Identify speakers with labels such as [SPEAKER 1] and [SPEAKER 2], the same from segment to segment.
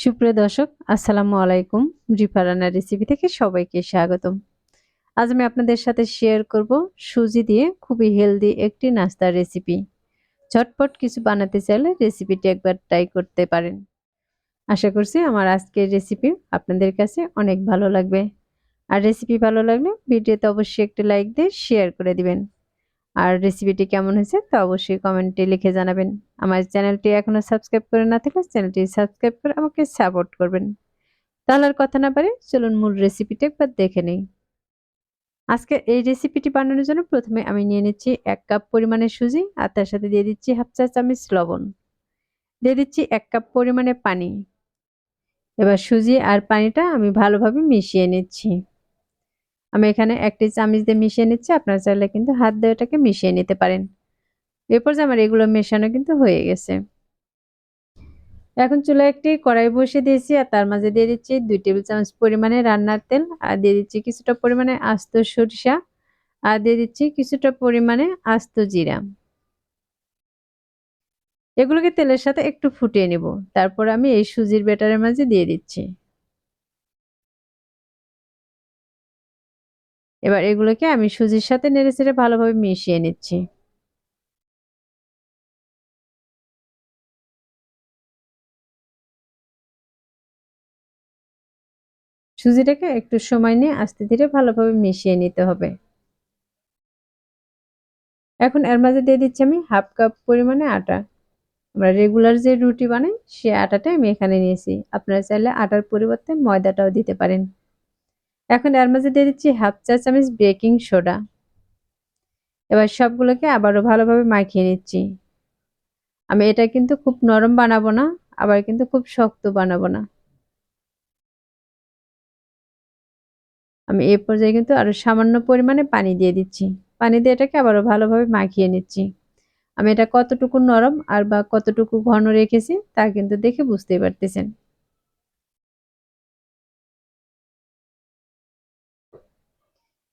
[SPEAKER 1] সুপ্রিয় দর্শক, আসসালামু আলাইকুম। রিফা রান্নার রেসিপি থেকে সবাইকে স্বাগতম। আজ আমি আপনাদের সাথে শেয়ার করব সুজি দিয়ে খুবই হেলদি একটি নাস্তার রেসিপি ঝটপট কিছু বানাতে চাইলে রেসিপিটি একবার ট্রাই করতে পারেন। আশা করছি আমার আজকের রেসিপি আপনাদের কাছে অনেক ভালো লাগবে। আর রেসিপি ভালো লাগলে ভিডিওতে অবশ্যই একটি লাইক দিয়ে শেয়ার করে দিবেন। আর রেসিপিটি কেমন হয়েছে তা অবশ্যই কমেন্টে লিখে জানাবেন। আমার চ্যানেলটি এখনও সাবস্ক্রাইব করে না থাকলে চ্যানেলটি সাবস্ক্রাইব করে আমাকে সাপোর্ট করবেন। তাহলে আর কথা না পারে চলুন মূল রেসিপিটি একবার দেখে নেই। আজকে এই রেসিপিটি বানানোর জন্য প্রথমে আমি নিয়ে নিচ্ছি এক কাপ পরিমাণে সুজি আর তার সাথে দিয়ে দিচ্ছি হাফ চা চামচ লবণ। দিয়ে দিচ্ছি এক কাপ পরিমাণে পানি। এবার সুজি আর পানিটা আমি ভালোভাবে মিশিয়ে নিচ্ছি। আমি এখানে একটি চামচ দিয়ে মিশিয়ে নিচ্ছি। আপনারা চাইলে কিন্তু হাত দিয়ে ওটাকে মিশিয়ে নিতে পারেন। এরপর যে আমার এগুলো মেশানো কিন্তু হয়ে গেছে। এখন চুলা একটি কড়াই বসিয়ে দিয়েছি আর তার মাঝে দিয়ে দিচ্ছি দুই টেবিল চামচ পরিমাণে রান্নার তেল আর দিয়ে দিচ্ছি কিছুটা পরিমাণে আস্ত সরিষা আর দিয়ে দিচ্ছি কিছুটা পরিমাণে আস্ত জিরা। এগুলোকে তেলের সাথে একটু ফুটিয়ে নিব। তারপর আমি এই সুজির ব্যাটারের মাঝে দিয়ে দিচ্ছি। এবার এগুলোকে আমি সুজির সাথে নেড়ে চেড়ে ভালোভাবে মিশিয়ে নিচ্ছি। সুজিটাকে একটু সময় নিয়ে আস্তে ধীরে ভালোভাবে মিশিয়ে নিতে হবে। এখন এর মাঝে দিয়ে দিচ্ছি আমি হাফ কাপ পরিমাণে আটা। আমরা রেগুলার যে রুটি বানাই, সে আটাটা আমি এখানে নিয়েছি। আপনারা চাইলে আটার পরিবর্তে ময়দাটাও দিতে পারেন। এখন এর মাঝে দিয়ে দিচ্ছি হাফ চা চামচ বেকিং সোডা এবার সবগুলোকে আবারও ভালোভাবে মাখিয়ে নিচ্ছি। আমি এটা কিন্তু খুব নরম বানাবো না, আবার কিন্তু খুব শক্ত বানাবো না। আমি এ পর্যায়ে কিন্তু আরও সামান্য পরিমাণে পানি দিয়ে দিচ্ছি। পানি দিয়ে এটাকে আবারও ভালোভাবে মাখিয়ে নিচ্ছি। আমি এটা কতটুকু নরম আর বা কতটুকু ঘন রেখেছি তা কিন্তু দেখে বুঝতেই পারতেছেন।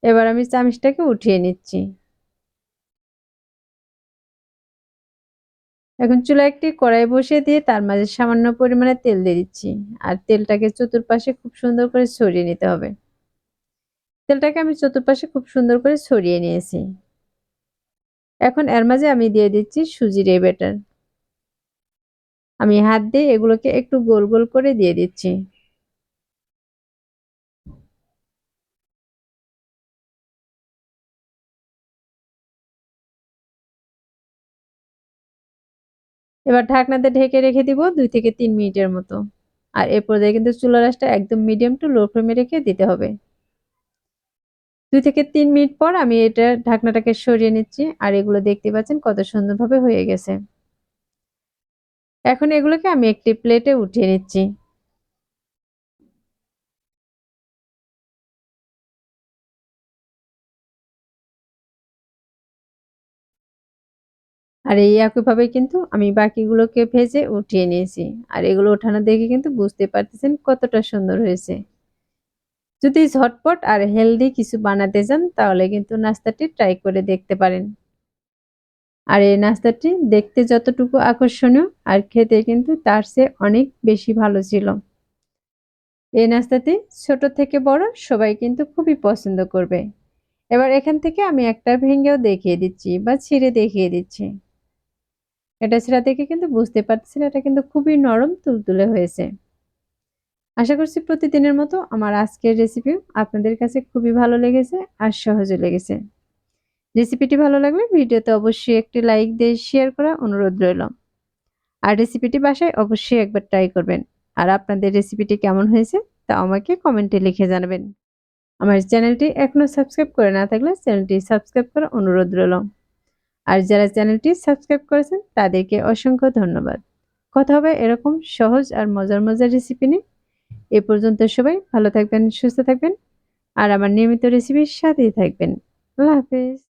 [SPEAKER 1] এবার আমি চামিচটাকে উঠিয়ে নিচ্ছি। এখন চুলা একটি কড়াই বসিয়ে দিয়ে তার মাঝে সামান্য পরিমাণে তেল দিয়ে দিচ্ছি। আর তেলটাকে চতুর্পাশে খুব সুন্দর করে ছড়িয়ে নিতে হবে। তেলটাকে আমি চতুর্পাশে খুব সুন্দর করে ছড়িয়ে নিয়েছি। এখন এর মাঝে আমি দিয়ে দিচ্ছি সুজির এই ব্যাটার। আমি হাত দিয়ে এগুলোকে একটু গোল গোল করে দিয়ে দিচ্ছি। এবার ঢাকনাতে ঢেকে রেখে দিব দুই থেকে তিন মিনিটের মতো। আর এ পর্যায়ে কিন্তু চুলা রাসটা একদম মিডিয়াম টু লো ফ্লেমে রেখে দিতে হবে। দুই থেকে তিন মিনিট পর আমি এটা ঢাকনাটাকে সরিয়ে নিচ্ছি আর এগুলো দেখতে পাচ্ছেন কত সুন্দরভাবে হয়ে গেছে। এখন এগুলোকে আমি একটি প্লেটে উঠিয়ে নিচ্ছি। আর এই একইভাবে কিন্তু আমি বাকিগুলোকে ভেজে উঠিয়ে নিয়েছি। আর এগুলো ওঠানো দেখে কিন্তু বুঝতে পারতেছেন কতটা সুন্দর হয়েছে। যদি ঝটপট আর হেলদি কিছু বানাতে চান, তাহলে কিন্তু নাস্তাটি ট্রাই করে দেখতে পারেন। আর এই নাস্তাটি দেখতে যতটুকু আকর্ষণীয়, আর খেতে কিন্তু তার চেয়ে অনেক বেশি ভালো ছিল। এই নাস্তাটি ছোট থেকে বড় সবাই কিন্তু খুবই পছন্দ করবে। এবার এখান থেকে আমি একটা ভেঙেও দেখিয়ে দিচ্ছি বা ছিঁড়ে দেখিয়ে দিচ্ছি। এটা ছিঁড়া দেখে কিন্তু বুঝতে পারছি এটা কিন্তু খুবই নরম তুলতুলে হয়েছে। আশা করছি প্রতিদিনের মতো আমার আজকের রেসিপি আপনাদের কাছে খুবই ভালো লেগেছে আর সহজে লেগেছে। রেসিপিটি ভালো লাগলে ভিডিওতে অবশ্যই একটি লাইক দিয়ে শেয়ার করা অনুরোধ রইল। আর রেসিপিটি বাসায় অবশ্যই একবার ট্রাই করবেন। আর আপনাদের রেসিপিটি কেমন হয়েছে তা আমাকে কমেন্টে লিখে জানাবেন। আমার চ্যানেলটি এখনও সাবস্ক্রাইব করে না থাকলে চ্যানেলটি সাবস্ক্রাইব করা অনুরোধ রইল। আর যারা চ্যানেলটি সাবস্ক্রাইব করেছেন, তাদেরকে অসংখ্য ধন্যবাদ। কথা হবে এরকম সহজ আর মজার মজার রেসিপি নিয়ে। এ পর্যন্ত সবাই ভালো থাকবেন, সুস্থ থাকবেন। আর আমার নিয়মিত রেসিপির সাথেই থাকবেন। আল্লাহ হাফেজ।